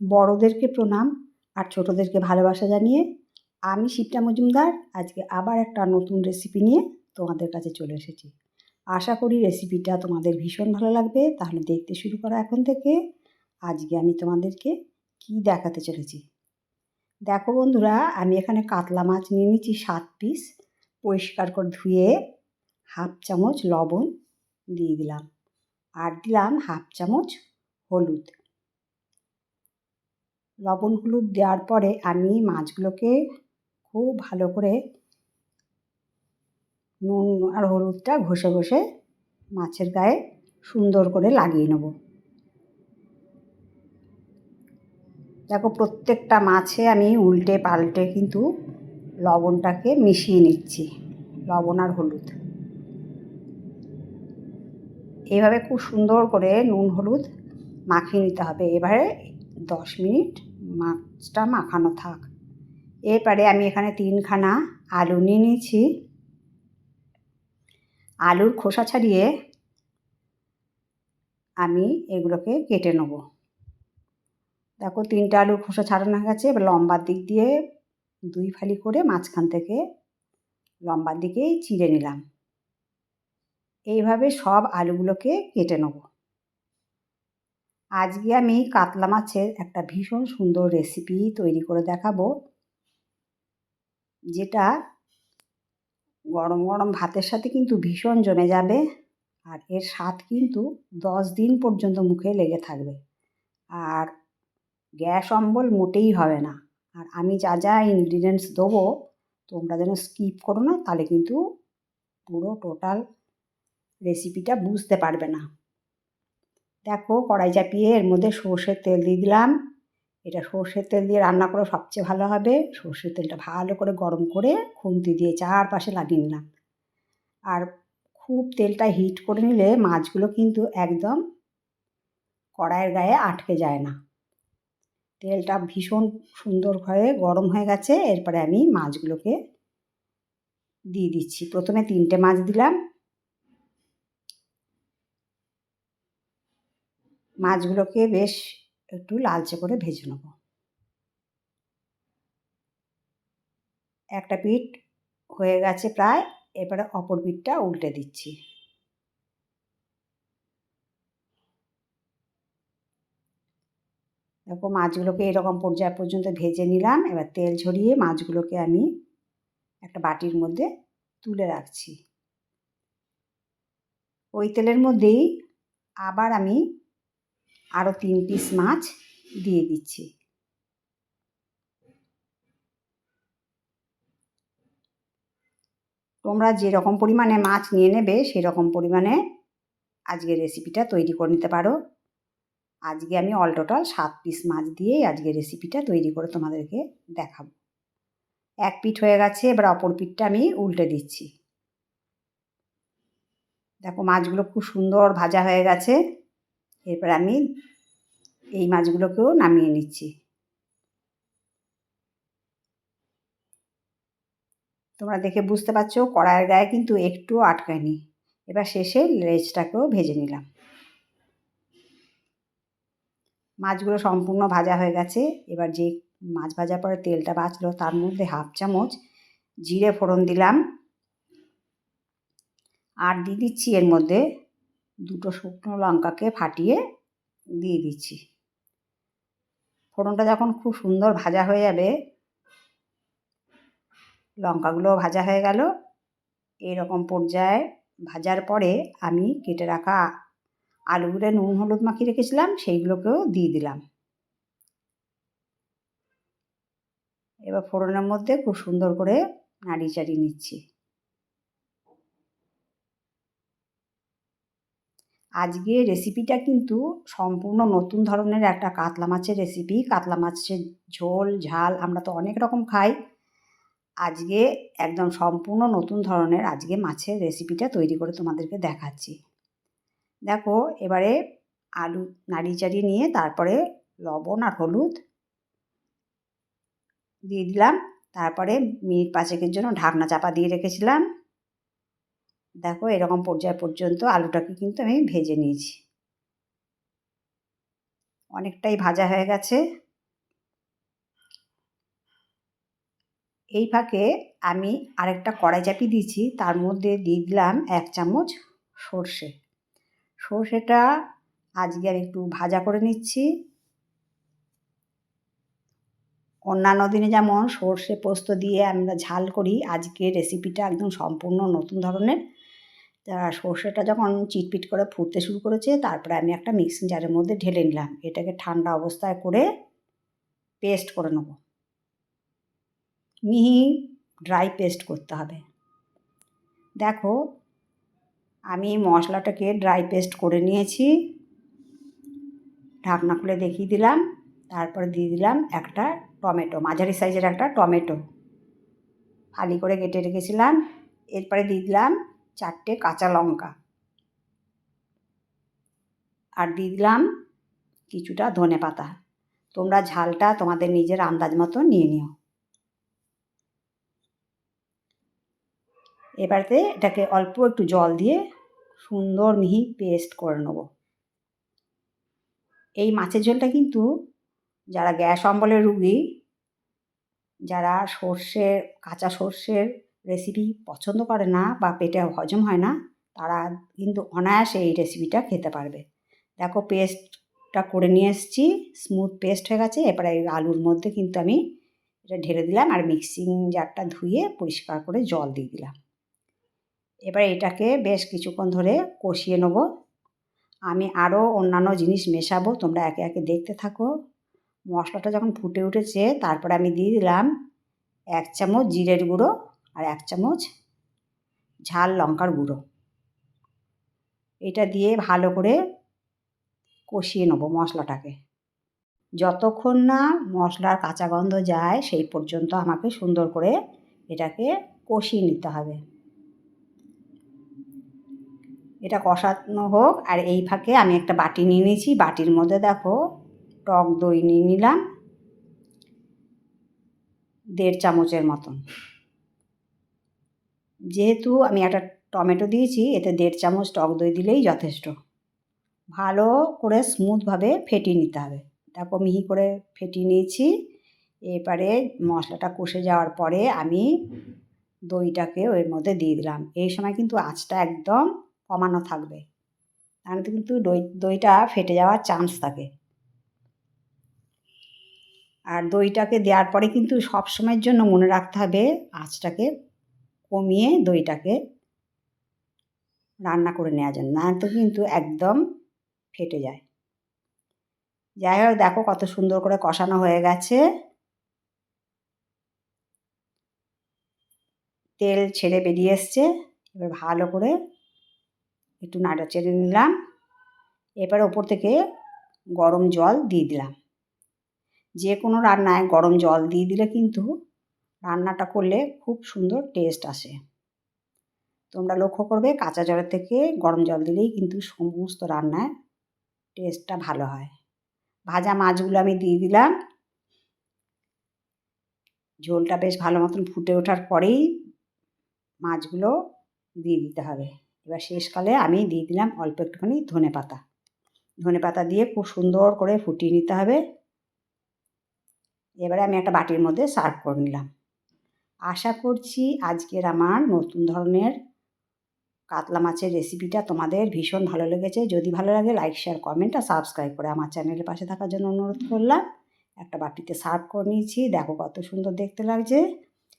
বড়োদেরকে প্রণাম আর ছোটোদেরকে ভালোবাসা জানিয়ে আমি শিপ্রা মজুমদার। আজকে আবার একটা নতুন রেসিপি নিয়ে তোমাদের কাছে চলে এসেছি। আশা করি রেসিপিটা তোমাদের ভীষণ ভালো লাগবে। তাহলে দেখতে শুরু করো এখন থেকে। আজকে আমি তোমাদেরকে কি দেখাতে চলেছি। দেখো বন্ধুরা, আমি এখানে কাতলা মাছ নিয়ে নিচ্ছি সাত পিস পরিষ্কার করে ধুয়ে হাফ চামচ লবণ দিয়ে দিলাম। আর দিলাম হাফ চামচ হলুদ। লবণ হলুদ দেওয়ার পরে আমি মাছগুলোকে খুব ভালো করে নুন আর হলুদটা ঘষে ঘষে মাছের গায়ে সুন্দর করে লাগিয়ে নেব। দেখো প্রত্যেকটা মাছে আমি উল্টে পাল্টে কিন্তু লবণটাকে মিশিয়ে নিচ্ছি, লবণ আর হলুদ। এইভাবে খুব সুন্দর করে নুন হলুদ মাখিয়ে নিতে হবে। এবারে দশ মিনিট মাছটা মাখানো থাক। এরপরে আমি এখানে তিনখানা আলু নিয়ে নিয়েছি। আলুর খোসা ছাড়িয়ে আমি এগুলোকে কেটে নেব। দেখো, তিনটে আলুর খোসা ছাড়ানো হয়ে গেছে। এবার লম্বার দিক দিয়ে দুই ফালি করে মাঝখান থেকে লম্বার দিকেই চিড়ে নিলাম। এইভাবে সব আলুগুলোকে কেটে নেব। আজকে আমি কাতলা মাছের একটা ভীষণ সুন্দর রেসিপি তৈরি করে দেখাবো, যেটা গরম গরম ভাতের সাথে কিন্তু ভীষণ জমে যাবে আর এর স্বাদ কিন্তু দশ দিন পর্যন্ত মুখে লেগে থাকবে। আর গ্যাস অম্বল মোটেই হবে না। আর আমি যা যা ইনগ্রিডিয়েন্টস দেবো, তোমরা যেন স্কিপ করো না, তাহলে কিন্তু পুরো টোটাল রেসিপিটা বুঝতে পারবে না। দেখো কড়াই চাপিয়ে এর মধ্যে সর্ষের তেল দিয়ে দিলাম। এটা সর্ষের তেল দিয়ে রান্না করে সবচেয়ে ভালো হবে। সর্ষের তেলটা ভালো করে গরম করে খুন্তি দিয়ে চারপাশে লাগিয়ে নিলাম। আর খুব তেলটা হিট করে নিলে মাছগুলো কিন্তু একদম কড়াইয়ের গায়ে আটকে যায় না। তেলটা ভীষণ সুন্দর হয়ে গরম হয়ে গেছে। এরপরে আমি মাছগুলোকে দিয়ে দিচ্ছি। প্রথমে তিনটে মাছ দিলাম। মাছগুলোকে বেশ একটু লালচে করে ভেজে নেব। একটা পিঠ হয়ে গেছে প্রায়, এবারে অপর পিঠটা উল্টে দিচ্ছি। দেখো মাছগুলোকে এরকম পর্যায় পর্যন্ত ভেজে নিলাম, এবার তেল ঝরিয়ে মাছগুলোকে আমি একটা বাটির মধ্যে তুলে রাখছি। ওই তেলের মধ্যেই আবার আমি আরও তিন পিস মাছ দিয়ে দিচ্ছি। তোমরা যেরকম পরিমাণে মাছ নিয়ে নেবে, সেরকম পরিমাণে আজকে রেসিপিটা তৈরি করে নিতে পারো। আজকে আমি অল টোটাল সাত পিস মাছ দিয়েই আজকে রেসিপিটা তৈরি করে তোমাদেরকে দেখাবো। এক পিঠ হয়ে গেছে, এবার অপর পিঠটা আমি উল্টে দিচ্ছি। দেখো মাছগুলো খুব সুন্দর ভাজা হয়ে গেছে। এরপর আমি এই মাছগুলোকেও নামিয়ে নিচ্ছি। তোমরা দেখে বুঝতে পারছ, কড়াইয়ের গায়ে কিন্তু একটুও আটকায়নি। এবার শেষে লেজটাকেও ভেজে নিলাম। মাছগুলো সম্পূর্ণ ভাজা হয়ে গেছে। এবার যে মাছ ভাজার পরে তেলটা বাঁচলো, তার মধ্যে হাফ চামচ জিরে ফোড়ন দিলাম। আর দিয়ে দিচ্ছি এর মধ্যে দুটো শুকনো লঙ্কাকে ফাটিয়ে দিয়ে দিচ্ছি। ফোড়নটা যখন খুব সুন্দর ভাজা হয়ে যাবে লঙ্কাগুলো ভাজা হয়ে গেল। এরকম পর্যায়ে ভাজার পরে আমি কেটে রাখা আলুগুলো নুন হলুদ মাখিয়ে রেখেছিলাম, সেইগুলোকেও দিয়ে দিলাম। এবার ফোড়নের মধ্যে খুব সুন্দর করে নাড়িয়ে চাড়িয়ে নিচ্ছি। আজকে রেসিপিটা কিন্তু সম্পূর্ণ নতুন ধরনের একটা কাতলা মাছের রেসিপি কাতলা মাছের ঝোল, ঝাল আমরা তো অনেক রকম খাই। আজকে একদম সম্পূর্ণ নতুন ধরনের আজকে মাছের রেসিপিটা তৈরি করে তোমাদেরকে দেখাচ্ছি। দেখো, এবারে আলু নাড়িয়ে চাড়িয়ে নিয়ে তারপরে লবণ আর হলুদ দিয়ে দিলাম। তারপরে মিনিট পাঁচেকের জন্য ঢাকনা চাপা দিয়ে রেখেছিলাম। দেখো এরকম পর্যায় পর্যন্ত আলুটাকে কিন্তু আমি ভেজে নিয়েছি। অনেকটাই ভাজা হয়ে গেছে। এই ফাঁকে আমি আরেকটা কড়াই চাপি দিয়েছি, তার মধ্যে দিয়ে দিলাম এক চামচ সর্ষে। সর্ষেটা আজকে আমি একটু ভাজা করে নিচ্ছি। অন্যান্য দিনে যেমন সর্ষে পোস্ত দিয়ে আমরা ঝাল করি আজকে রেসিপিটা একদম সম্পূর্ণ নতুন ধরনের। তা সর্ষেটা যখন চিটপিট করে ফুটতে শুরু করেছে, তারপরে আমি একটা মিক্সিং জারের মধ্যে ঢেলে নিলাম। এটাকে ঠান্ডা অবস্থায় করে পেস্ট করে নেব। মিহি ড্রাই পেস্ট করতে হবে। দেখো, আমি মশলাটাকে ড্রাই পেস্ট করে নিয়েছি। ঢাকনা খুলে দেখিয়ে দিলাম। তারপরে দিয়ে দিলাম একটা টমেটো, মাঝারি সাইজের একটা টমেটো। ফালি করে কেটে রেখেছিলাম। এরপরে দিয়ে দিলাম চারটে কাঁচা লঙ্কা। আর দিয়ে দিলাম কিছুটা ধনে পাতা। তোমরা ঝালটা তোমাদের নিজের আন্দাজ মতো নিয়ে নিও। এবারেতে এটাকে অল্প একটু জল দিয়ে সুন্দর মিহি পেস্ট করে নেব। এই মাছের ঝোলটা কিন্তু যারা গ্যাস অম্বলের রুগী, যারা সর্ষের কাঁচা সর্ষের রেসিপি পছন্দ করে না বা পেটে হজম হয় না, তারা কিন্তু অনায়াসে এই রেসিপিটা খেতে পারবে। দেখো পেস্টটা করে নিয়ে এসেছি স্মুথ পেস্ট হয়ে গেছে, এবারে এই আলুর মধ্যে কিন্তু আমি এটা ঢেলে দিলাম আর মিক্সিং জারটা ধুয়ে পরিষ্কার করে জল দিয়ে দিলাম। এবার এটাকে বেশ কিছুক্ষণ ধরে কষিয়ে নেব। আমি আরও অন্যান্য জিনিস মেশাবো, তোমরা একে একে দেখতে থাকো। মশলাটা যখন ফুটে উঠেছে, তারপরে আমি দিয়ে দিলাম এক চামচ জিরের গুঁড়ো আর এক চামচ ঝাল লঙ্কার গুঁড়ো। এটা দিয়ে ভালো করে কষিয়ে নেব মশলাটাকে। যতক্ষণ না মশলার কাঁচা গন্ধ যায়, সেই পর্যন্ত আমাকে সুন্দর করে এটাকে কষিয়ে নিতে হবে। এটা কষানো হোক, আর এই ফাঁকে আমি একটা বাটি নিয়ে নিয়েছি। বাটির মধ্যে দেখো টক দই নিয়ে নিলাম, দেড় চামচের মতন। যেহেতু আমি একটা টমেটো দিয়েছি, এতে দেড় চামচ টক দই দিলেই যথেষ্ট। ভালো করে স্মুথভাবে ফেটিয়ে নিতে হবে। তারপর মিহি করে ফেটিয়ে নিয়েছি। এবারে মশলাটা কষে যাওয়ার পরে আমি দইটাকে ওর মধ্যে দিয়ে দিলাম। এই সময় কিন্তু আঁচটা একদম কমানো থাকবে। তাহলে কিন্তু দই, দইটা ফেটে যাওয়ার চান্স থাকে। আর দইটাকে দেওয়ার পরে কিন্তু সব সময়ের জন্য মনে রাখতে হবে আঁচটাকে কমিয়ে দইটাকে রান্না করে নেওয়া যায়। না তো কিন্তু একদম ফেটে যায়। যাই হোক, দেখো কত সুন্দর করে কষানো হয়ে গেছে। তেল ছেড়ে বেরিয়ে এসছে। এবার ভালো করে একটু নাড়া চেড়ে নিলাম। এবার ওপর থেকে গরম জল দিয়ে দিলাম। যে কোনো রান্নায় গরম জল দিয়ে দিলে কিন্তু রান্নাটা করলে খুব সুন্দর টেস্ট আসে। তোমরা লক্ষ্য করবে কাঁচা জলের থেকে গরম জল দিলেই কিন্তু সমস্ত রান্নায় টেস্টটা ভালো হয়। ভাজা মাছগুলো আমি দিয়ে দিলাম। ঝোলটা বেশ ভালো মতন ফুটে ওঠার পরেই মাছগুলো দিয়ে দিতে হবে। এবার শেষকালে আমি দিয়ে দিলাম অল্প একটুখানি ধনে পাতা। ধনে পাতা দিয়ে খুব সুন্দর করে ফুটিয়ে নিতে হবে। এবারে আমি একটা বাটির মধ্যে সার্ভ করে নিলাম। আশা করছি আজকের আমার নতুন ধরনের কাতলা মাছের রেসিপিটা তোমাদের ভীষণ ভালো লেগেছে। যদি ভালো লাগে লাইক শেয়ার কমেন্ট আর সাবস্ক্রাইব করে আমার চ্যানেলের পাশে থাকার জন্য অনুরোধ করলাম। একটা বাটিতে সার্ভ করে নিয়েছি। দেখো কত সুন্দর দেখতে লাগছে।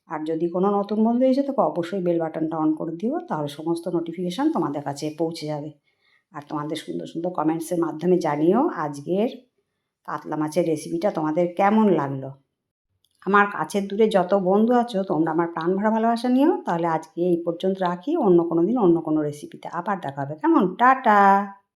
আর যদি কোনো নতুন বন্ধু এসে তোকে অবশ্যই বেল বাটনটা অন করে দিও, তাহলে সমস্ত নোটিফিকেশান তোমাদের কাছে পৌঁছে যাবে। আর তোমাদের সুন্দর সুন্দর কমেন্টসের মাধ্যমে জানিও আজকের কাতলা মাছের রেসিপিটা তোমাদের কেমন লাগল। আমার কাছের দূরে যত বন্ধু আছো, তোমরা আমার প্রাণ ভরা ভালোবাসা নিও। তাহলে আজকে এই পর্যন্ত রাখি। অন্য কোনো দিন অন্য কোনো রেসিপিতে আবার দেখা হবে। কেমন? টাটা!